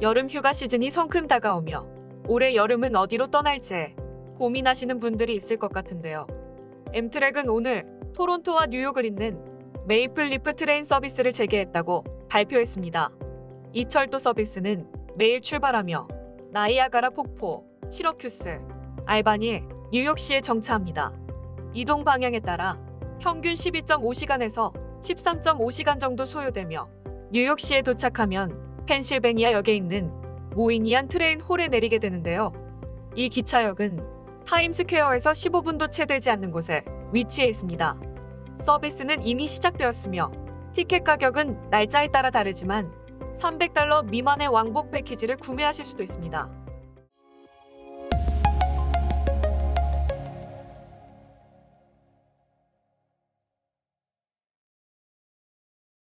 여름 휴가 시즌이 성큼 다가오며 올해 여름은 어디로 떠날지 고민하시는 분들이 있을 것 같은데요. 엠트랙은 오늘 토론토와 뉴욕을 잇는 메이플 리프 트레인 서비스를 재개했다고 발표했습니다. 이 철도 서비스는 매일 출발하며 나이아가라 폭포, 시러큐스, 알바니, 뉴욕시에 정차합니다. 이동 방향에 따라 평균 12.5시간에서 13.5시간 정도 소요되며 뉴욕시에 도착하면 펜실베니아 역에 있는 모이니안 트레인 홀에 내리게 되는데요. 이 기차역은 타임스퀘어에서 15분도 채 되지 않는 곳에 위치해 있습니다. 서비스는 이미 시작되었으며 티켓 가격은 날짜에 따라 다르지만 300달러 미만의 왕복 패키지를 구매하실 수도 있습니다.